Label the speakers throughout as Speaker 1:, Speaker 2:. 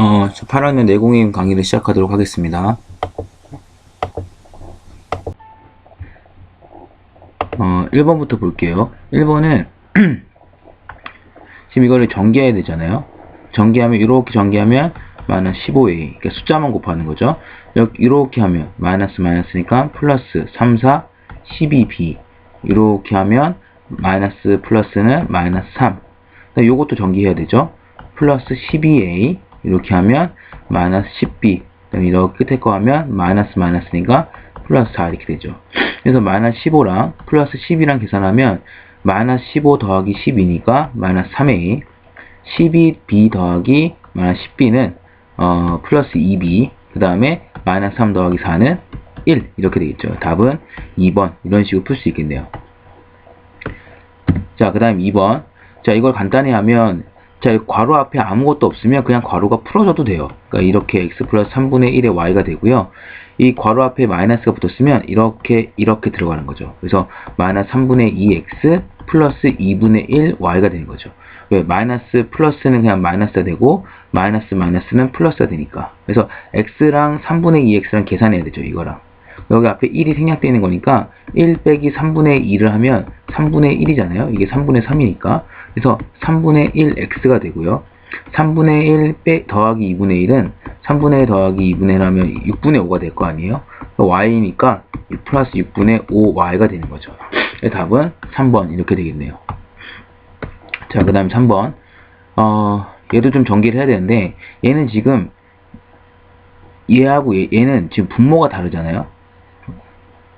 Speaker 1: 어, 8학년 내공임 강의를 시작하도록 하겠습니다. 어, 1번부터 볼게요. 1번은 지금 이거를 전개해야 되잖아요. 전개하면 이렇게 전개하면 마이너스 15a 그러니까 숫자만 곱하는 거죠. 이렇게, 하면 마이너스 마이너스니까 플러스 3, 4, 12b 이렇게 하면 마이너스 플러스는 마이너스 3 요것도 전개해야 되죠. 플러스 12a 이렇게 하면 마이너스 10b 그다음에 이렇게 끝에 거 하면 마이너스 마이너스니까 플러스 4 이렇게 되죠. 그래서 마이너스 15랑 플러스 10이랑 계산하면 마이너스 15 더하기 12니까 마이너스 3a 12b 더하기 마이너스 10b는 어, 플러스 2b 그 다음에 마이너스 3 더하기 4는 1 이렇게 되겠죠. 답은 2번 이런 식으로 풀 수 있겠네요. 자, 그 다음 2번. 자, 이걸 간단히 하면, 자, 이 괄호 앞에 아무것도 없으면 그냥 괄호가 풀어져도 돼요. 그러니까 이렇게 x 플러스 3분의 1의 y가 되고요. 이 괄호 앞에 마이너스가 붙었으면 이렇게, 이렇게 들어가는 거죠. 그래서 마이너스 3분의 2x 플러스 2분의 1 y가 되는 거죠. 왜? 마이너스 플러스는 그냥 마이너스가 되고, 마이너스 마이너스는 플러스가 되니까. 그래서 x랑 3분의 2x랑 계산해야 되죠, 이거랑. 여기 앞에 1이 생략되어 있는 거니까 1 빼기 3분의 2를 하면 3분의 1이잖아요. 이게 3분의 3이니까. 그래서 3분의 1x가 되고요. 3분의 1 빼, 더하기 2분의 1은 3분의 1 더하기 2분의 1 하면 6분의 5가 될 거 아니에요. y니까 6 플러스 6분의 5y가 되는 거죠. 답은 3번 이렇게 되겠네요. 자, 그 다음 3번. 어, 얘도 좀 전개를 해야 되는데 얘는 지금 얘하고 얘, 얘는 지금 분모가 다르잖아요.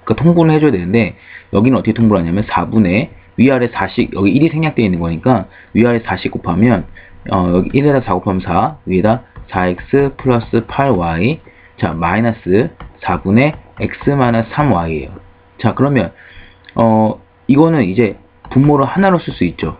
Speaker 1: 그러니까 통분을 해줘야 되는데 여기는 어떻게 통분을 하냐면 4분의 위아래 4씩 여기 1이 생략되어 있는 거니까 위아래 4씩 곱하면 어, 여기 1에다 4 곱하면 4 위에다 4x 플러스 8y 자 마이너스 4분의 x 마이너스 3y예요. 자 그러면 어 이거는 이제 분모를 하나로 쓸 수 있죠.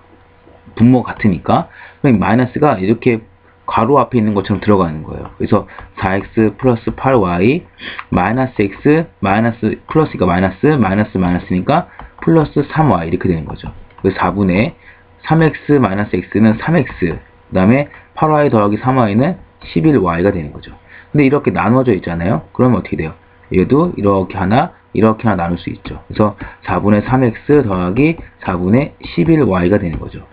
Speaker 1: 분모 같으니까 그럼 마이너스가 이렇게 괄호 앞에 있는 것처럼 들어가는 거예요. 그래서 4x 플러스 8y 마이너스 x 마이너스 플러스가 마이너스 마이너스 마이너스니까 플러스 3y 이렇게 되는 거죠. 그래서 4분의 3x 마이너스 x는 3x 그 다음에 8y 더하기 3y는 11y가 되는 거죠. 근데 이렇게 나눠져 있잖아요. 그러면 어떻게 돼요? 얘도 이렇게 하나 이렇게 하나 나눌 수 있죠. 그래서 4분의 3x 더하기 4분의 11y가 되는 거죠.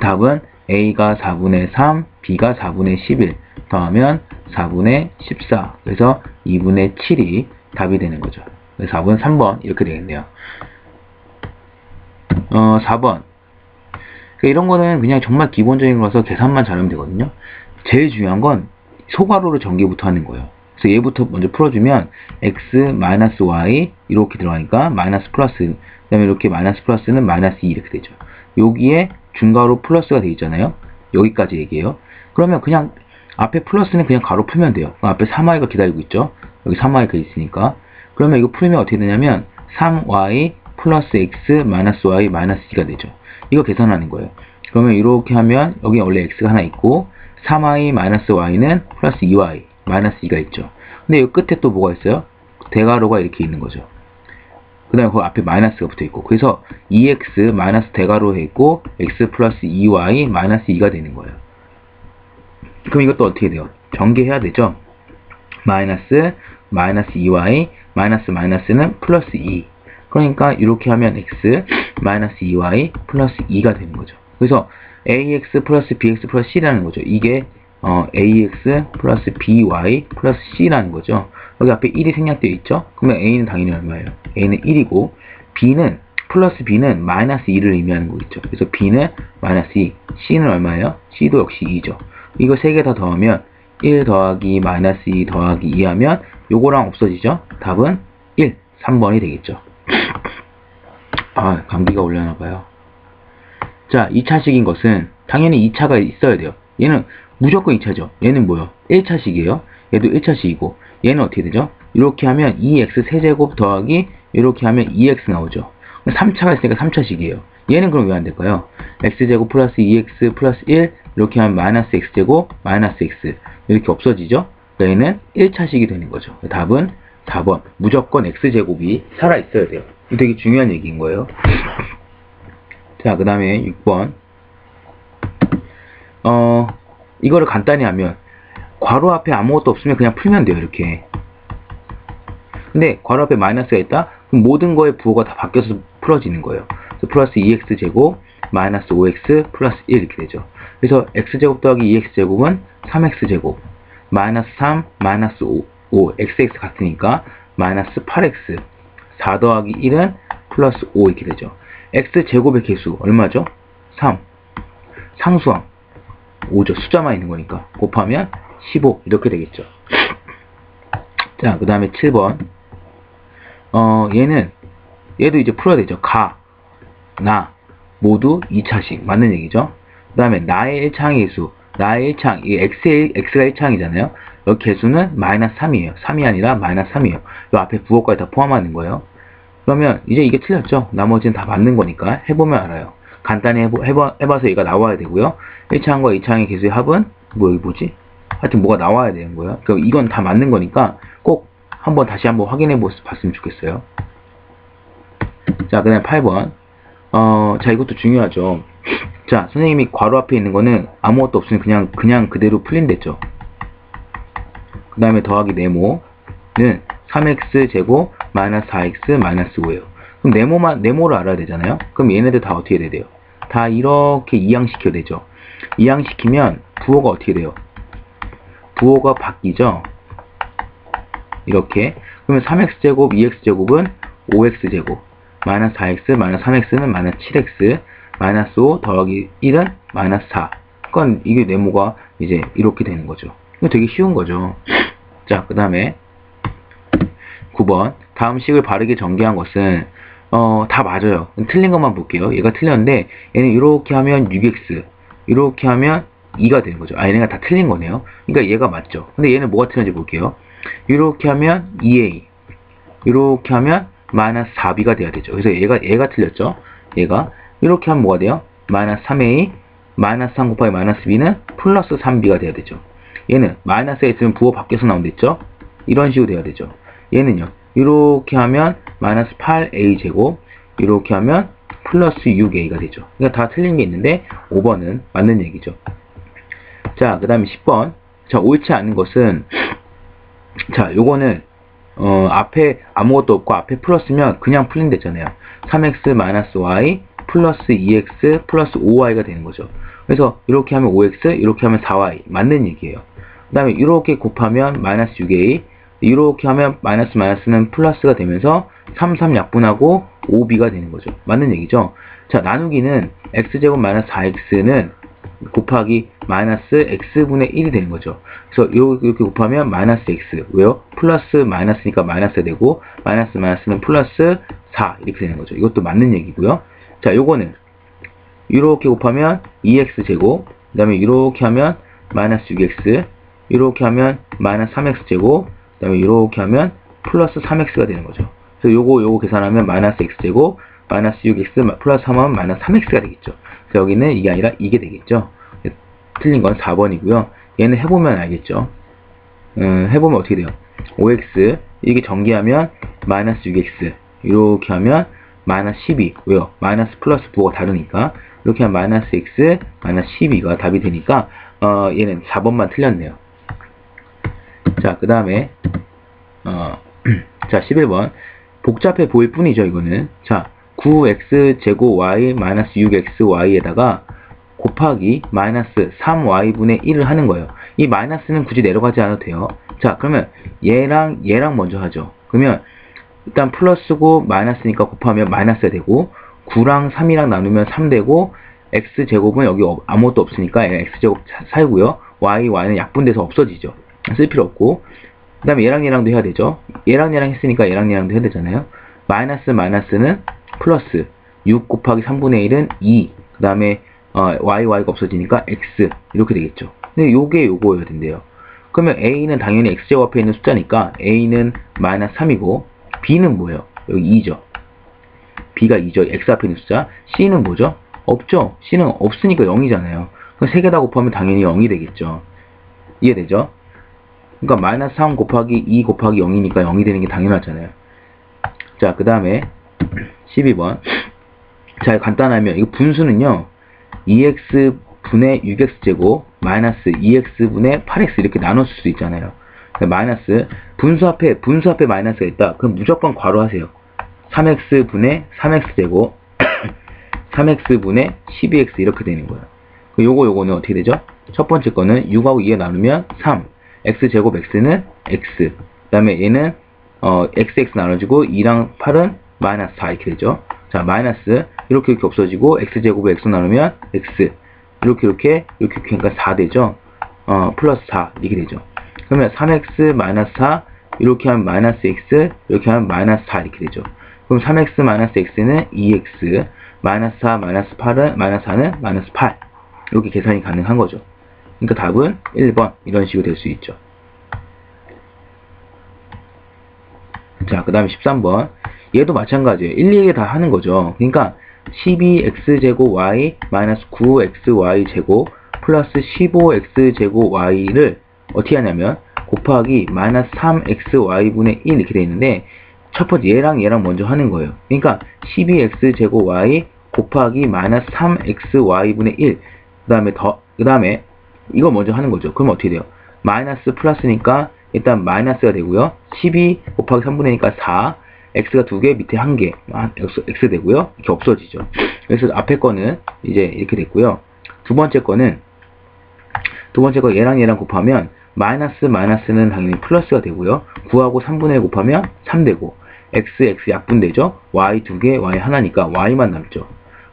Speaker 1: 답은 a가 4분의 3, b가 4분의 11 더하면 4분의 14 그래서 2분의 7이 답이 되는 거죠. 그래서 4번 3번 이렇게 되겠네요. 어 4번 그러니까 이런 거는 그냥 정말 기본적인 거라서 계산만 잘하면 되거든요. 제일 중요한 건 소괄호로 전개부터 하는 거예요. 그래서 얘부터 먼저 풀어주면 x 마이너스 y 이렇게 들어가니까 마이너스 플러스 그 다음에 이렇게 마이너스 플러스는 마이너스 2 이렇게 되죠. 여기에 중괄호 플러스가 되어 있잖아요. 여기까지 얘기해요. 그러면 그냥 앞에 플러스는 그냥 가로 풀면 돼요. 앞에 3y가 기다리고 있죠. 여기 3y가 있으니까. 그러면 이거 풀면 어떻게 되냐면 3y 플러스 x 마이너스 y 마이너스 2가 되죠. 이거 계산하는 거예요. 그러면 이렇게 하면 여기 원래 x가 하나 있고 3y 마이너스 y는 플러스 2y 마이너스 2가 있죠. 근데 이 끝에 또 뭐가 있어요? 대괄호가 이렇게 있는 거죠. 그 다음에 그 앞에 마이너스가 붙어 있고 그래서 2x 마이너스 대괄호에 있고 x 플러스 2y 마이너스 2가 되는 거예요. 그럼 이것도 어떻게 돼요? 전개해야 되죠? 마이너스 마이너스 2y 마이너스 마이너스는 플러스 2 그러니까 이렇게 하면 x 마이너스 2y 플러스 2가 되는 거죠. 그래서 ax 플러스 bx 플러스 c라는 거죠. 이게 어, ax 플러스 by 플러스 c라는 거죠. 여기 앞에 1이 생략되어 있죠? 그러면 a는 당연히 얼마예요? a는 1이고 b는 플러스 b는 마이너스 2를 의미하는 거겠죠. 그래서 b는 마이너스 2, c는 얼마예요? c도 역시 2죠. 이거 세 개 다 더하면 1 더하기 마이너스 2 더하기 2 하면 요거랑 없어지죠? 답은 1, 3번이 되겠죠. 아, 감기가 올려나봐요. 자, 2차식인 것은 당연히 2차가 있어야 돼요. 얘는 무조건 2차죠. 얘는 뭐요? 1차식이에요. 얘도 1차식이고 얘는 어떻게 되죠? 이렇게 하면 2x 세제곱 더하기 이렇게 하면 2x 나오죠. 3차가 있으니까 3차식이에요. 얘는 그럼 왜 안 될까요? x제곱 플러스 2x 플러스 1 이렇게 하면 마이너스 x제곱 마이너스 x 이렇게 없어지죠? 얘는 1차식이 되는 거죠. 답은 4번 무조건 x제곱이 살아있어야 돼요. 이 되게 중요한 얘기인 거예요. 자, 그 다음에 6번 어, 이거를 간단히 하면 괄호 앞에 아무것도 없으면 그냥 풀면 돼요 이렇게 근데 괄호 앞에 마이너스가 있다? 그럼 모든 거의 부호가 다 바뀌어서 풀어지는 거예요 플러스 2x제곱 마이너스 5x 플러스 1 이렇게 되죠 그래서 x제곱 더하기 2x제곱은 3x제곱 마이너스 3 마이너스 5, 5 xx 같으니까 마이너스 8x 4 더하기 1은 플러스 5 이렇게 되죠 x제곱의 개수 얼마죠? 3 상수항 5죠. 숫자만 있는 거니까. 곱하면 15 이렇게 되겠죠. 자, 그 다음에 7번. 어, 얘는 얘도 이제 풀어야 되죠. 가, 나 모두 2차식 맞는 얘기죠. 그 다음에 나의 1창의 개수 나의 1창, 이 x의, x가 1창이잖아요. 여기 개수는 마이너스 3이에요. 3이 아니라 마이너스 3이에요. 이 앞에 부호까지 다 포함하는 거예요. 그러면 이제 이게 틀렸죠. 나머지는 다 맞는 거니까 해보면 알아요. 간단히 해보, 해봐, 해봐서 얘가 나와야 되고요. 1차항과 2차항의 개수의 합은 뭐 여기 뭐지? 하여튼 뭐가 나와야 되는 거예요. 그럼 이건 다 맞는 거니까 꼭 한번 다시 한번 확인해 보- 봤으면 좋겠어요. 자, 그 다음에 8번. 어, 자, 이것도 중요하죠. 자, 선생님이 괄호 앞에 있는 거는 아무것도 없으면 그냥, 그냥 그대로 풀린댔죠. 그 다음에 더하기 네모는 3x 제곱 마이너스 4x 마이너스 5예요. 그럼 네모만, 네모를 알아야 되잖아요. 그럼 얘네들 다 어떻게 돼야 돼요? 다 이렇게 이항시켜야 되죠. 이항시키면 부호가 어떻게 돼요? 부호가 바뀌죠. 이렇게. 그러면 3x제곱, 2x제곱은 5x제곱. 마이너스 4x, 마이너스 3x는 마이너스 7x, 마이너스 5 더하기 1은 마이너스 4. 그러니까 이게 네모가 이제 이렇게 되는 거죠. 이거 되게 쉬운 거죠. 자, 그 다음에 9번. 다음 식을 바르게 전개한 것은 어, 다 맞아요. 틀린 것만 볼게요. 얘가 틀렸는데 얘는 이렇게 하면 6x, 이렇게 하면 2가 되는 거죠. 아, 얘네가 다 틀린 거네요. 그러니까 얘가 맞죠. 근데 얘는 뭐가 틀렸는지 볼게요. 이렇게 하면 2a, 이렇게 하면 마이너스 4b가 돼야 되죠. 그래서 얘가 얘가 틀렸죠. 얘가 이렇게 하면 뭐가 돼요? 마이너스 3a, 마이너스 3 곱하기 마이너스 b는 플러스 3b가 돼야 되죠. 얘는 마이너스에 있으면 부호 바뀌어서 나온댔죠. 이런 식으로 돼야 되죠. 얘는요. 이렇게 하면 마이너스 8a 제곱, 이렇게 하면 플러스 6a가 되죠. 그러니까 다 틀린 게 있는데 5번은 맞는 얘기죠. 자, 그 다음에 10번. 자, 옳지 않은 것은 자, 요거는 어, 앞에 아무것도 없고 앞에 풀었으면 그냥 풀린댔잖아요. 3x 마이너스 y 플러스 2x 플러스 5y가 되는 거죠. 그래서 이렇게 하면 5x, 이렇게 하면 4y 맞는 얘기예요. 그 다음에 이렇게 곱하면 마이너스 6a 이렇게 하면 마이너스 마이너스는 플러스가 되면서 3, 3 약분하고 5b가 되는 거죠. 맞는 얘기죠. 자, 나누기는 x제곱 마이너스 4x는 곱하기 마이너스 x분의 1이 되는 거죠. 그래서 요- 이렇게 곱하면 마이너스 x. 왜요? 플러스 마이너스니까 마이너스 되고 마이너스 마이너스는 플러스 4 이렇게 되는 거죠. 이것도 맞는 얘기고요. 자, 요거는 이렇게 곱하면 2x 제곱 그 다음에 이렇게 하면 마이너스 6x 이렇게 하면 마이너스 3x 제곱 그 다음에 이렇게 하면 플러스 3x가 되는 거죠. 그래서 요거 요거 계산하면 마이너스 x 제곱 마이너스 6x 플러스 3하면 마이너스 3x가 되겠죠. 그래서 여기는 이게 아니라 이게 되겠죠. 틀린 건 4번이고요. 얘는 해보면 알겠죠. 음, 해보면 어떻게 돼요? 5x 이게 전개하면 마이너스 6x 이렇게 하면 마이너스 12 왜요? 마이너스 플러스 부호가 다르니까 이렇게 하면 마이너스 x 마이너스 12가 답이 되니까 어, 얘는 4번만 틀렸네요. 자, 그 다음에 어, 자 11번 복잡해 보일 뿐이죠 이거는 자 9x 제곱 y 마이너스 6xy에다가 곱하기 마이너스 3y분의 1을 하는 거예요. 이 마이너스는 굳이 내려가지 않아도 돼요. 자, 그러면 얘랑 얘랑 먼저 하죠. 그러면 일단 플러스고 마이너스니까 곱하면 마이너스가 되고 9랑 3이랑 나누면 3 되고 x제곱은 여기 없- 아무것도 없으니까 x제곱 사- 살고요. y, y는 약분돼서 없어지죠. 쓸 필요 없고 그 다음에 얘랑 얘랑도 해야 되죠. 얘랑 얘랑 했으니까 얘랑 얘랑도 해야 되잖아요. 마이너스 마이너스는 플러스 6 곱하기 3분의 1은 2. 그 다음에 어, y, y가 없어지니까 x 이렇게 되겠죠. 근데 요게 요거여야 된대요. 그러면 a는 당연히 x제곱 앞에 있는 숫자니까 a는 마이너스 3이고 b는 뭐예요? 여기 2죠. b가 2죠. x 앞에 있는 숫자. c는 뭐죠? 없죠. c는 없으니까 0이잖아요. 그럼 3개 다 곱하면 당연히 0이 되겠죠. 이해되죠? 그러니까 마이너스 3 곱하기 2 곱하기 0이니까 0이 되는 게 당연하잖아요. 자, 그 다음에 12번. 자, 간단하면 이거 분수는요. 2x 분의 6x제곱 마이너스 2x분의 8x 이렇게 나눴을 수도 있잖아요. 그러니까 마이너스 분수 앞에 분수 앞에 마이너스가 있다. 그럼 무조건 괄호 하세요. 3x분의 3x제곱 3x분의 12x 이렇게 되는 거예요. 그 요거 요거는 어떻게 되죠? 첫 번째 거는 6하고 2에 나누면 3 x제곱 x는 x 그 다음에 얘는 어, xx 나눠지고 2랑 8은 마이너스 4 이렇게 되죠. 자 마이너스 이렇게 이렇게 없어지고 x제곱에 x 나누면 x 이렇게 이렇게 이렇게 이렇게 그러니까 4 되죠. 어 플러스 4 이렇게 되죠. 그러면 3x 마이너스 4 이렇게 하면 마이너스 x 이렇게 하면 마이너스 4 이렇게 되죠. 그럼 3x 마이너스 x는 2x 마이너스 4 마이너스 8은 마이너스 4는 마이너스 8 이렇게 계산이 가능한 거죠. 그러니까 답은 1번 이런 식으로 될 수 있죠. 자, 그 다음에 13번. 얘도 마찬가지예요. 1, 2개 다 하는 거죠. 그러니까 12x제곱 y 마이너스 9xy제곱 플러스 15x제곱 y를 어떻게 하냐면 곱하기 마이너스 3xy분의 1 이렇게 되어 있는데 첫 번째 얘랑 얘랑 먼저 하는 거예요. 그러니까 12x제곱 y 곱하기 마이너스 3xy분의 1 그 다음에 더, 그 다음에 이거 먼저 하는 거죠. 그럼 어떻게 돼요? 마이너스 플러스니까 일단 마이너스가 되고요. 12 곱하기 3분의 1이니까 4 x가 두 개, 밑에 한 개, 아, x 되고요. 이렇게 없어지죠. 그래서 앞에 거는 이제 이렇게 됐고요. 두 번째 거는 두 번째 거 얘랑 얘랑 곱하면 마이너스 마이너스는 당연히 플러스가 되고요. 9하고 3분의 1 곱하면 3 되고 x, x 약분되죠. y 두 개, y 하나니까 y만 남죠.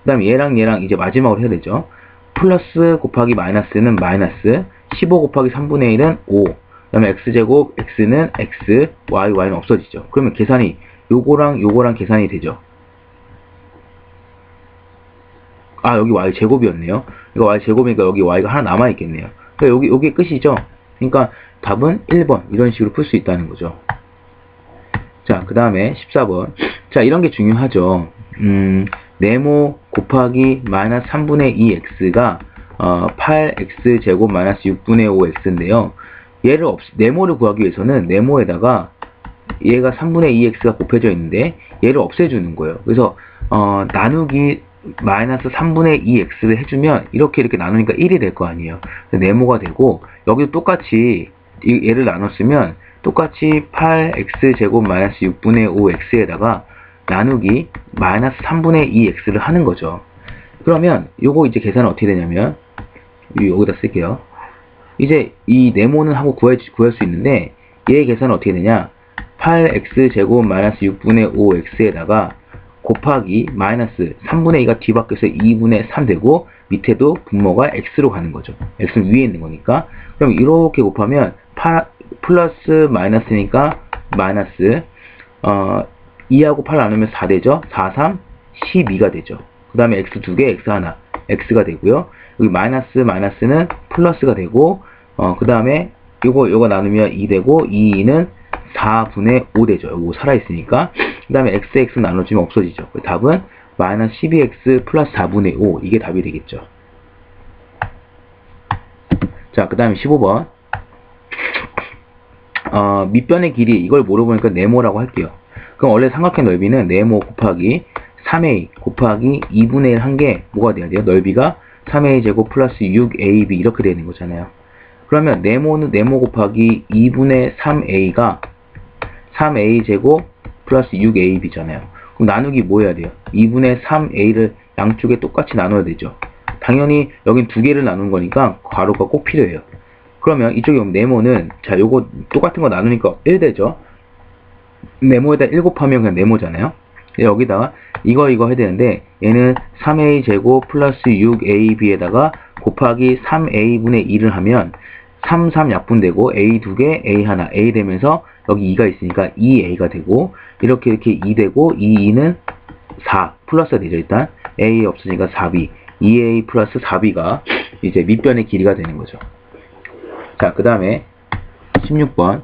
Speaker 1: 그 다음에 얘랑 얘랑 이제 마지막으로 해야 되죠. 플러스 곱하기 마이너스는 마이너스 15 곱하기 3분의 1은 5 그 다음에 x제곱 x는 x, y, y는 없어지죠. 그러면 계산이 요거랑 요거랑 계산이 되죠. 아 여기 y 제곱이었네요. 이거 y 제곱이니까 여기 y가 하나 남아 있겠네요. 그러니까 여기 여기 끝이죠. 그러니까 답은 1번 이런 식으로 풀 수 있다는 거죠. 자, 그 다음에 14번. 자, 이런 게 중요하죠. 음, 네모 곱하기 마이너스 3분의 2x가 어, 8x 제곱 마이너스 6분의 5x인데요. 얘를 없, 네모를 구하기 위해서는 네모에다가 얘가 3분의 2x가 곱해져 있는데 얘를 없애주는 거예요. 그래서 어, 나누기 마이너스 3분의 2x를 해주면 이렇게 이렇게 나누니까 1이 될 거 아니에요. 네모가 되고 여기도 똑같이 이, 얘를 나눴으면 똑같이 8x 제곱 마이너스 6분의 5x에다가 나누기 마이너스 3분의 2x를 하는 거죠. 그러면 요거 이제 계산은 어떻게 되냐면 여기다 쓸게요. 이제 이 네모는 하고 구할, 구할 수 있는데 얘의 계산은 어떻게 되냐 8x 제곱 마이너스 6분의 5x에다가 곱하기 마이너스 3분의 2가 뒤바뀌어서 2분의 3 되고 밑에도 분모가 x로 가는 거죠. x는 위에 있는 거니까 그럼 이렇게 곱하면 8, 플러스 마이너스니까 마이너스 어, 2하고 8 나누면 4 되죠. 4, 3, 12가 되죠. 그 다음에 x 두 개, x 하나, x가 되고요. 여기 마이너스 마이너스는 플러스가 되고 어, 그 다음에 요거 요거 나누면 2 되고 2, 2는 4분의 5 되죠. 요거 살아있으니까. 그 다음에 x, x 나눠주면 없어지죠. 그 답은 마이너스 12x 플러스 4분의 5 이게 답이 되겠죠. 자, 그 다음에 15번 어, 밑변의 길이 이걸 물어보니까 네모라고 할게요. 그럼 원래 삼각형 넓이는 네모 곱하기 3a 곱하기 2분의 1한게 뭐가 돼야 돼요? 넓이가 3a 제곱 플러스 6ab 이렇게 되는 거잖아요. 그러면 네모는 네모 곱하기 2분의 3a가 3a 제곱 플러스 6ab잖아요. 그럼 나누기 뭐 해야 돼요? 2분의 3a를 양쪽에 똑같이 나눠야 되죠. 당연히 여긴 두 개를 나눈 거니까 괄호가 꼭 필요해요. 그러면 이쪽에 네모는 자 요거 똑같은 거 나누니까 1 되죠. 네모에다 1 곱하면 그냥 네모잖아요. 여기다가 이거 이거 해야 되는데 얘는 3a 제곱 플러스 6ab에다가 곱하기 3a분의 1을 하면 3, 3 약분되고 a 두 개, a 하나, a 되면서 여기 2가 있으니까 2a가 되고 이렇게 이렇게 2 되고 2, 2는 4 플러스가 되죠 일단 a 없으니까 4b 2a 플러스 4b가 이제 밑변의 길이가 되는 거죠. 자, 그 다음에 16번.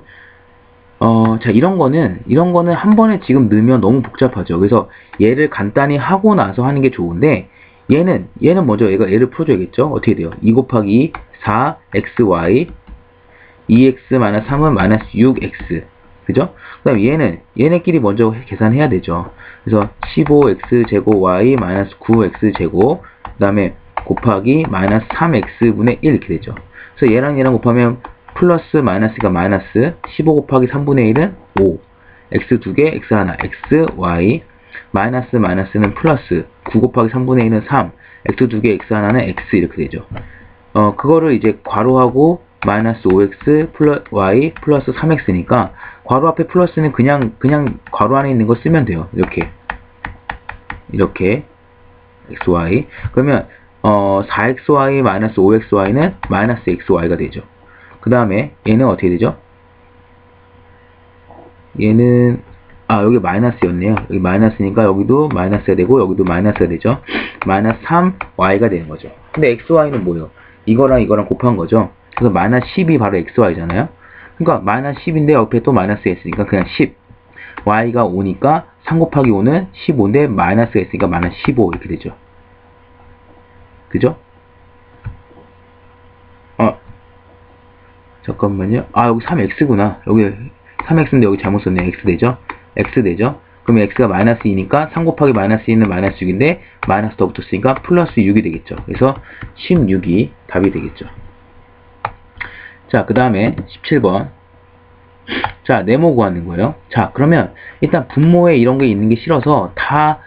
Speaker 1: 어, 자, 이런 거는, 이런 거는 한 번에 지금 넣으면 너무 복잡하죠. 그래서 얘를 간단히 하고 나서 하는 게 좋은데, 얘는, 얘는 먼저 얘가 얘를 풀어줘야겠죠? 어떻게 돼요? 2 곱하기 4xy, 2x-3은 마이너스 6x. 그죠? 그 다음 얘는, 얘네끼리 먼저 계산해야 되죠. 그래서 15x제곱 y 마이너스 9x제곱, 그 다음에 곱하기 마이너스 3x분의 1 이렇게 되죠. 그래서 얘랑 얘랑 곱하면 플러스 마이너스가 마이너스 15 곱하기 3분의 1은 5 x 두 개, x 하나, x, y 마이너스 마이너스는 플러스 9 곱하기 3분의 1은 3 x 두 개, x 하나는 x 이렇게 되죠. 어 그거를 이제 괄호하고 마이너스 5x 플러스 y 플러스 3x니까 괄호 앞에 플러스는 그냥 그냥 괄호 안에 있는 거 쓰면 돼요. 이렇게 이렇게 xy 그러면 어 4xy 마이너스 5xy는 마이너스 xy가 되죠. 그 다음에 얘는 어떻게 되죠? 얘는 아 여기 마이너스였네요. 여기 마이너스니까 여기도 마이너스가 되고 여기도 마이너스가 되죠. 마이너스 3y가 되는 거죠. 근데 xy는 뭐예요? 이거랑 이거랑 곱한 거죠. 그래서 마이너스 10이 바로 xy잖아요. 그러니까 마이너스 10인데 옆에 또 마이너스가 있으니까 그냥 10. y가 5니까 3 곱하기 5는 15인데 마이너스가 있으니까 마이너스 15 이렇게 되죠. 그죠? 어, 잠깐만요. 아, 여기 3x구나. 여기 3x인데 여기 잘못 썼네. x 되죠? x 되죠? 그러면 x가 마이너스 2니까 3 곱하기 마이너스 2는 마이너스 6인데 마이너스 더 붙었으니까 플러스 6이 되겠죠. 그래서 16이 답이 되겠죠. 자, 그 다음에 17번. 자, 네모 구하는 거예요. 자, 그러면 일단 분모에 이런 게 있는 게 싫어서 다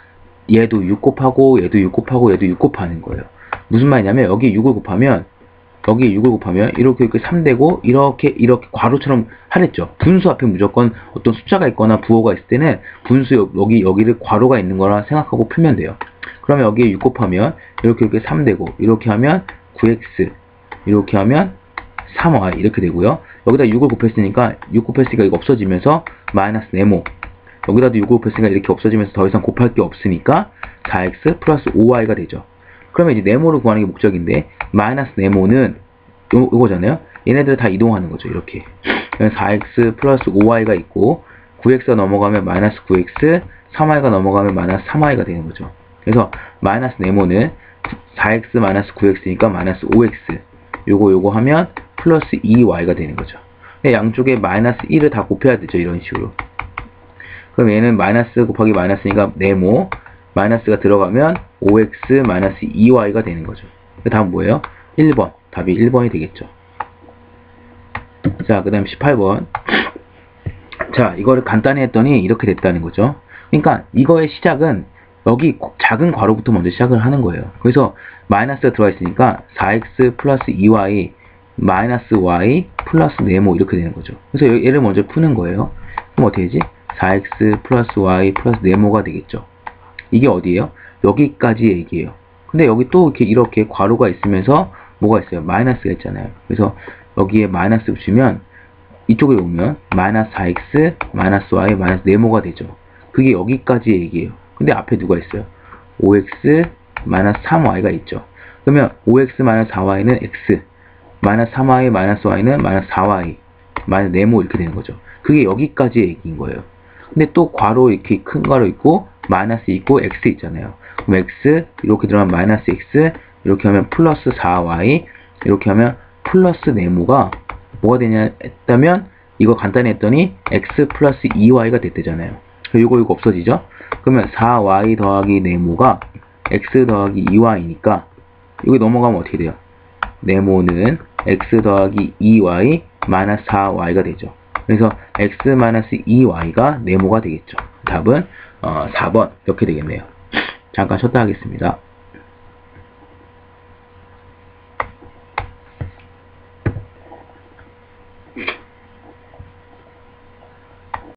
Speaker 1: 얘도 6 곱하고 얘도 6 곱하고 얘도 6 곱하는 거예요. 무슨 말이냐면 여기 6을 곱하면 여기에 6을 곱하면 이렇게 이렇게 3되고 이렇게 이렇게 괄호처럼 하랬죠. 분수 앞에 무조건 어떤 숫자가 있거나 부호가 있을 때는 분수 여- 여기 여기를 괄호가 있는 거라 생각하고 풀면 돼요. 그러면 여기에 6 곱하면 이렇게 이렇게 3되고 이렇게 하면 9x 이렇게 하면 3y 이렇게 되고요. 여기다 6을 곱했으니까 6 곱했으니까 이거 없어지면서 마이너스 네모 여기다도 6을 곱했으니까 이렇게 없어지면서 더 이상 곱할 게 없으니까 4x 플러스 5y가 되죠. 그러면 이제 네모를 구하는 게 목적인데 마이너스 네모는 요, 요거잖아요. 얘네들 다 이동하는 거죠. 이렇게. 그래서 4x 플러스 5y가 있고 9x가 넘어가면 마이너스 9x 3y가 넘어가면 마이너스 3y가 되는 거죠. 그래서 마이너스 네모는 4x 마이너스 9x니까 마이너스 5x 요거 요거 하면 플러스 2y가 되는 거죠. 양쪽에 마이너스 1을 다 곱해야 되죠. 이런 식으로. 그럼 얘는 마이너스 곱하기 마이너스니까 네모 마이너스가 들어가면 5x 마이너스 2y가 되는 거죠. 그 다음 뭐예요? 1번. 답이 1번이 되겠죠. 자, 그 다음 18번. 자, 이거를 간단히 했더니 이렇게 됐다는 거죠. 그러니까 이거의 시작은 여기 작은 괄호부터 먼저 시작을 하는 거예요. 그래서 마이너스가 들어가 있으니까 4x 플러스 2y 마이너스 y 플러스 네모 이렇게 되는 거죠. 그래서 얘- 얘를 먼저 푸는 거예요. 그럼 어떻게 되지? 4x 플러스 y 플러스 네모가 되겠죠. 이게 어디예요? 여기까지 얘기예요. 근데 여기 또 이렇게 이렇게 괄호가 있으면서 뭐가 있어요? 마이너스가 있잖아요. 그래서 여기에 마이너스 붙이면 이쪽에 오면 마이너스 4x 마이너스 y 마이너스 네모가 되죠. 그게 여기까지 얘기예요. 근데 앞에 누가 있어요? 5x 마이너스 3y가 있죠. 그러면 5x 마이너스 4y는 x 마이너스 3y 마이너스 y는 마이너스 4y 마이너스 네모 이렇게 되는 거죠. 그게 여기까지 얘기인 거예요. 근데 또 괄호 이렇게 큰 괄호 있고 마이너스 있고 x 있잖아요. X 이렇게 들어가면 마이너스 x 이렇게 하면 플러스 4y 이렇게 하면 플러스 네모가 뭐가 되냐 했다면 이거 간단히 했더니 x 플러스 2y가 됐대잖아요. 이거 이거 없어지죠? 그러면 4y 더하기 네모가 x 더하기 2y니까 여기 넘어가면 어떻게 돼요? 네모는 x 더하기 2y 마이너스 4y가 되죠. 그래서 x 마이너스 2y가 네모가 되겠죠. 답은 어, 4번 이렇게 되겠네요. 잠깐 쉬었다 하겠습니다.